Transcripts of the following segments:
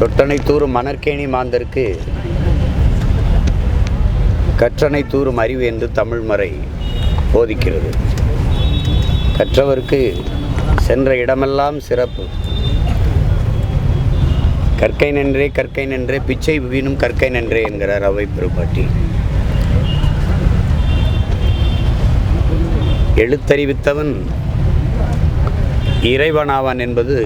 தொட்டனை தூரும் மணற்கேணி மாந்தருக்கு கற்றனை தூரும் அறிவு என்று தமிழ்மறை போதிக்கிறது. கற்றவருக்கு சென்ற இடமெல்லாம் சிறப்பு. கற்கை நன்றே கற்கை நன்றே பிச்சை வீணும் கற்கை நன்றே என்கிறார் அவை பெருப்பாட்டி எழுத்தறிவித்தவன் இறைவனாவான் என்பது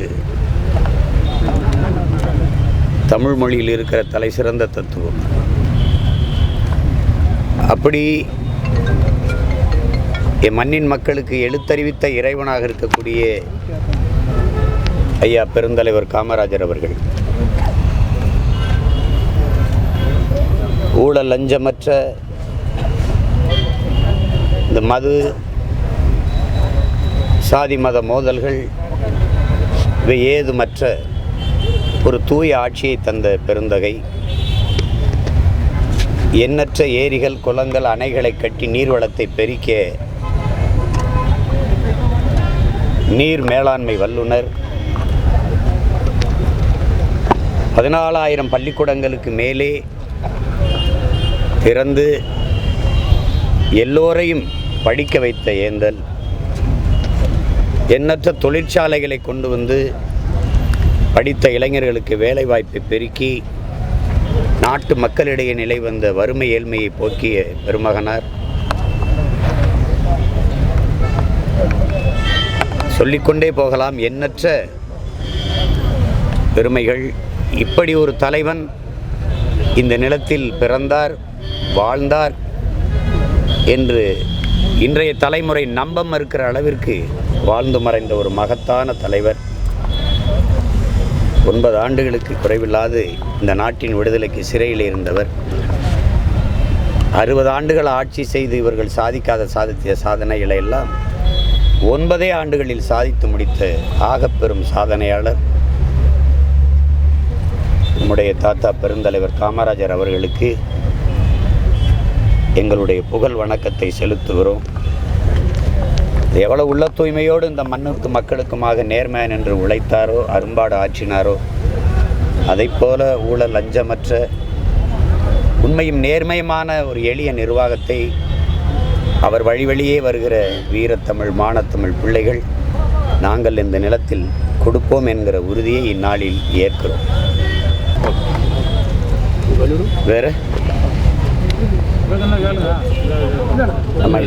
தமிழ் மொழியில் இருக்கிற தலை சிறந்த தத்துவம். அப்படி என் மண்ணின் மக்களுக்கு எழுத்தறிவித்த இறைவனாக இருக்கக்கூடிய ஐயா பெருந்தலைவர் காமராஜர் அவர்கள் ஊழல் லஞ்சமற்ற இந்த மது சாதி மத மோதல்கள் இவை ஏதுமற்ற ஒரு தூய ஆட்சியை தந்த பெருந்தகை எண்ணற்ற ஏரிகள் குளங்கள் அணைகளை கட்டி நீர்வளத்தை பெருக்க நீர் மேலாண்மை வல்லுனர் பதினாலாயிரம் பள்ளிக்கூடங்களுக்கு மேலே திறந்து எல்லோரையும் படிக்க வைத்த ஏந்தல் எண்ணற்ற தொழிற்சாலைகளை கொண்டு வந்து படித்த இளைஞர்களுக்கு வேலைவாய்ப்பை பெருக்கி நாட்டு மக்களிடையே நிலை வந்த வறுமை ஏழ்மையை போக்கிய பெருமகனார். சொல்லிக்கொண்டே போகலாம் எண்ணற்ற பெருமைகள். இப்படி ஒரு தலைவன் இந்த நிலத்தில் பிறந்தார் வாழ்ந்தார் என்று இன்றைய தலைமுறை நம்ப மறுக்கிற அளவிற்கு வாழ்ந்து மறைந்த ஒரு மகத்தான தலைவர். ஒன்பது ஆண்டுகளுக்கு குறைவில்லாது இந்த நாட்டின் விடுதலைக்கு சிறையில் இருந்தவர். அறுபது ஆண்டுகள் ஆட்சி செய்து இவர்கள் சாதிக்காத சாதித்திய சாதனைகளை எல்லாம் ஒன்பதே ஆண்டுகளில் சாதித்து முடித்த ஆகப்பெரும் சாதனையாளர் நம்முடைய தாத்தா பெருந்தலைவர் காமராஜர் அவர்களுக்கு எங்களுடைய புகழ் வணக்கத்தை செலுத்துகிறோம். எவ்வளவு உள்ள தூய்மையோடு இந்த மண்ணுக்கு மக்களுக்குமாக நேர்மையான் என்று உழைத்தாரோ அரும்பாடு ஆற்றினாரோ அதைப் போல ஊழல் லஞ்சமற்ற உண்மையும் நேர்மையுமான ஒரு எளிய நிர்வாகத்தை அவர் வழி வழியே வருகிற வீரத்தமிழ் மானத்தமிழ் பிள்ளைகள் நாங்கள் இந்த நிலத்தில் கொடுப்போம் என்கிற உறுதியை இந்நாளில் ஏற்கிறோம். வேறு? நம்ம